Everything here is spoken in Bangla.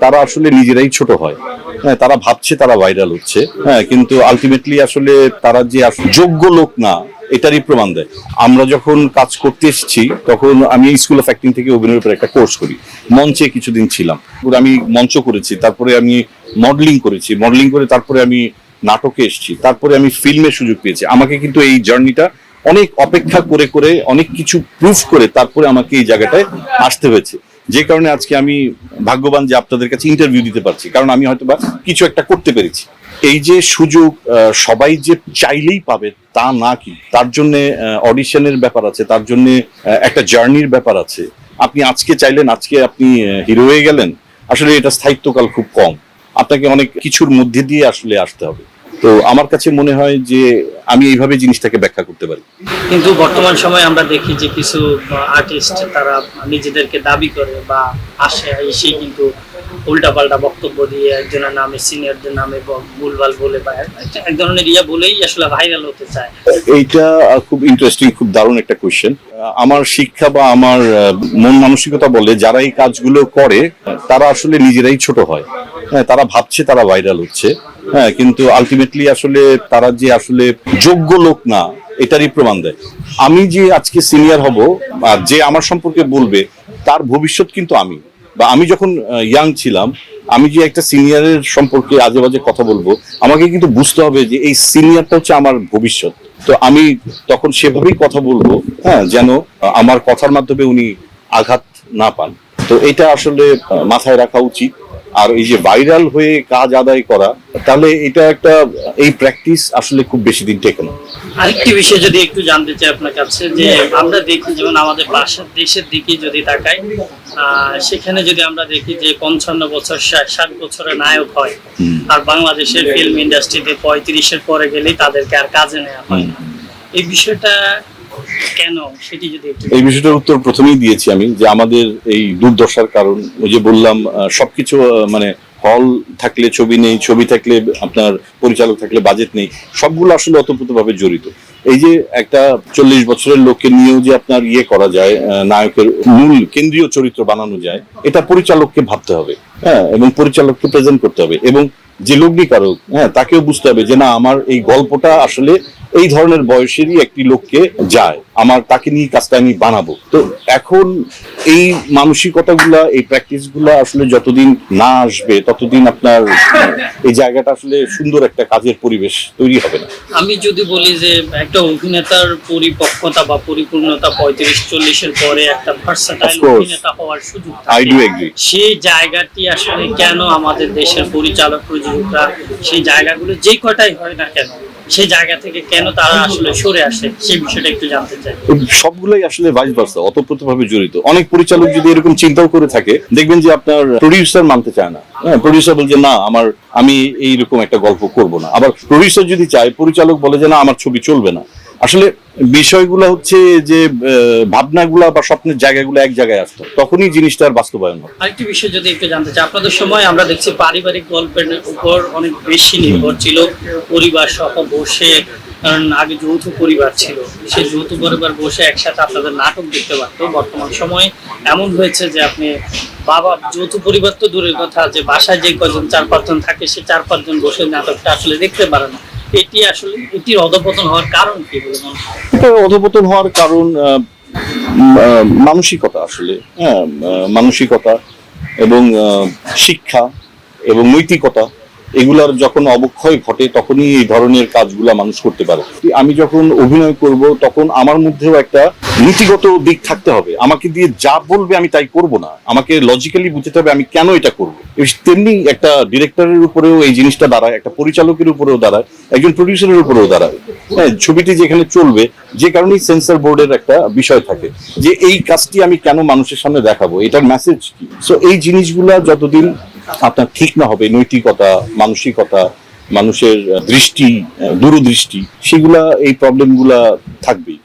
তারা আসলে নিজেরাই ছোট হয়। হ্যাঁ তারা ভাবছে তারা ভাইরাল হচ্ছে। হ্যাঁ কিন্তু আলটিমেটলি আসলে তারা যে যোগ্য লোক না, এটারই প্রমাণ দেয়। আমরা যখন কাজ করতে এসেছি, তখন আমি স্কুল অফ অ্যাক্টিং থেকে অভিনয়ের উপর একটা কোর্স করি। মঞ্চে কিছুদিন ছিলাম। আমি মঞ্চ করেছি, তারপরে আমি মডেলিং করেছি। মডেলিং করে তারপরে আমি নাটকে এসেছি। তারপরে আমি ফিল্মের সুযোগ পেয়েছি। আমাকে কিন্তু এই জার্নিটা অনেক অপেক্ষা করে করে অনেক কিছু প্রুফ করে তারপরে আমাকে এই জায়গাটায় আসতে হয়েছে। যে কারণে আজকে আমি ভাগ্যবান যে আপনাদের কাছে ইন্টারভিউ দিতে পারছি, কারণ আমি হয়তো বা কিছু একটা করতে পেরেছি। এই যে সুযোগ সবাই যে চাইলেই পাবে তা না কি, তার জন্য অডিশনের ব্যাপার আছে, তার জন্য একটা জার্নির ব্যাপার আছে। আপনি আজকে চাইলেন, আজকে আপনি হিরো হয়ে গেলেন, আসলে এটা স্থায়িত্বকাল খুব কম। আপনাকে অনেক কিছুর মধ্যে দিয়ে আসলে আসতে হবে। তো আমার কাছে মনে হয় যে আমি এইভাবে জিনিসটাকে ব্যাখ্যা করতে পারি। কিন্তু বর্তমান সময়ে আমরা দেখি যে কিছু আর্টিস্ট তারা নিজেদেরকে দাবি করে বা আসে এসে কিন্তু উল্টাপাল্টা বক্তব্য দিয়ে একজনের নামে সিনিয়রদের নামে ভুলভাল বলে বা এক- ধরনের ইয়া বলেই আসলে ভাইরাল হতে চায়। এইটা খুব ইন্টারেস্টিং খুব দারুণ একটা কোয়েশ্চেন আমার শিক্ষা বা আমার মন মানসিকতা বলে যারা এই কাজগুলো করে তারা আসলে নিজেরাই ছোট হ্যাঁ। তারা ভাবছে তারা ভাইরাল হচ্ছে। হ্যাঁ কিন্তু আলটিমেটলি আসলে তারা যে আসলে যোগ্য লোক না, এটারই প্রমাণ দেয়। আমি যে আজকে সিনিয়র হব আর যে আমার সম্পর্কে বলবে, তার ভবিষ্যৎ কিন্তু আমি। বা আমি যখন ইয়াং ছিলাম, আমি যে একটা সিনিয়রের সম্পর্কে আজে বাজে কথা বলব, আমাকে কিন্তু বুঝতে হবে যে এই সিনিয়রটা হচ্ছে আমার ভবিষ্যৎ। তো আমি তখন সেভাবেই কথা বলব হ্যাঁ যেন আমার কথার মাধ্যমে উনি আঘাত না পান। তো এটা আসলে মাথায় রাখা উচিত। আর এই যে ভাইরাল হয়ে কাজ আদায় করা তাহলে এটা একটা এই প্র্যাকটিস আসলে খুব বেশি দিন টেকে না। আরেকটি বিষয় যদি একটু জানতে চাই আপনার কাছে যে আমরা দেখি যেমন আমাদের পাশের দেশের দিকে যদি তাকাই আহ, সেখানে যদি আমরা দেখি যে পঞ্চান্ন বছর ষাট বছরের নায়ক হয় আর বাংলাদেশের ফিল্ম ইন্ডাস্ট্রিতে পঁয়ত্রিশের পরে গেলেই তাদেরকে আর কাজে নেওয়া হয় না। এই বিষয়টা কেন? সেটি যদি এই বিষয়টার উত্তর প্রথমেই দিয়েছি আমি যে আমাদের এই দুর্দশার কারণ ওই যে বললাম সবকিছু মানে হল থাকলে ছবি নেই ছবি থাকলে আপনার পরিচালক থাকলে বাজেট নেই সবগুলো আসলে অতপ্রতভাবে জড়িত। এই যে একটা চল্লিশ বছরের লোককে নিয়েও যে আপনার ইয়ে করা যায় নায়কের মূল কেন্দ্রীয় চরিত্র বানানো যায় এটা পরিচালককে ভাবতে হবে হ্যাঁ এবং পরিচালককে প্রেজেন্ট করতে হবে এবং যে লগ্নিকারক হ্যাঁ তাকেও বুঝতে হবে যে না আমার এই গল্পটা আসলে এই ধরনের বয়সেরই একটি লোককে যায়। আমার তাকে নিয়ে কাজটা আমি বানাবো। তো এখন এই মানসিকতাগুলা এই প্র্যাকটিসগুলা আসলে যতদিন না আসবে ততদিন আপনার এই জায়গাটা আসলে সুন্দর একটা কাজের পরিবেশ তৈরি হবে না। আমি যদি বলি যে একটা অভিনেতার পরিপক্কতা বা পরিপূর্ণতা পঁয়ত্রিশ চল্লিশের পরে একটা ভার্সাটাইল অভিনেতা হওয়ার সুযোগ আই ডু এগ্রি সেই জায়গাটি আসলে কেন আমাদের দেশের পরিচালক প্রযোজকরা সেই জায়গাগুলো যে কটাই হয় না কেন সেই জায়গা থেকে কেন তারা আসলে সরে আসে, সেই বিষয়টা একটু জানতে চাই। সবগুলাই আসলে ভাইস ভার্সা অতপ্রতভাবে জড়িত। অনেক পরিচালক যদি এরকম চিন্তাও করে থাকে, দেখবেন যে আপনার প্রডিউসার মানতে চায় না। হ্যাঁ প্রডিউসার বলছে, না, আমার, আমি এইরকম একটা গল্প করব না। আবার প্রডিউসার যদি চায়, পরিচালক বলে যে, না, আমার ছবি চলবে না। আসলে বিষয়গুলো হচ্ছে যে ভাবনাগুলা বা স্বপ্নের জায়গাগুলো এক জায়গায় আসতো, তখনই জিনিসটার বাস্তবায়ন হয়। আরেকটি বিষয় যদি একটু জানতে চাই, আপনাদের সময় আমরা দেখছি পারিবারিক গল্পের উপর অনেক বেশি নির্ভর ছিল। পরিবার সহ বসে, কারণ আগে যৌথ পরিবার ছিল সেই যৌথ পরিবার বসে একসাথে আপনাদের নাটক দেখতে পারতো। বর্তমান সময়ে এমন হয়েছে যে আপনি বাবা, যৌথ পরিবার তো দূরের কথা, যে বাসায় যে কজন চার পাঁচজন থাকে, সে চার পাঁচজন বসে নাটকটা আসলে দেখতে পারে না। এটি আসলে, এটির অধপতন হওয়ার কারণ কি বলে মনে হয়? অধপতন হওয়ার কারণ মানসিকতা আসলে হ্যাঁ মানসিকতা এবং শিক্ষা এবং নৈতিকতা এগুলার যখন অবক্ষয় ঘটে, তখনই এই ধরনের কাজগুলা মানুষ করতে পারে। আমি যখন অভিনয় করব, তখন আমার মধ্যেও একটা নীতিগত দিক থাকতে হবে। আমাকে দিয়ে যা বলবে আমি তাই করব না। আমাকে লজিক্যালি বুঝতে হবে আমি কেন এটা করব। তেমনি একটা ডিরেক্টরের উপরেও এই জিনিসটা দাঁড়ায়, একটা পরিচালকের উপরেও দাঁড়ায়, একজন প্রডিউসারের উপরেও দাঁড়ায়। হ্যাঁ ছবিটি যেখানে চলবে, যে কারণেই সেন্সর বোর্ডের একটা বিষয় থাকে, যে এই কাজটি আমি কেন মানুষের সামনে দেখাবো, এটার মেসেজ কি? সো এই জিনিসগুলা যতদিন আপনার ঠিক না হবে নৈতিকতা মানসিকতা মানুষের দৃষ্টি দূরদৃষ্টি সেগুলা এই প্রবলেমগুলা থাকবেই।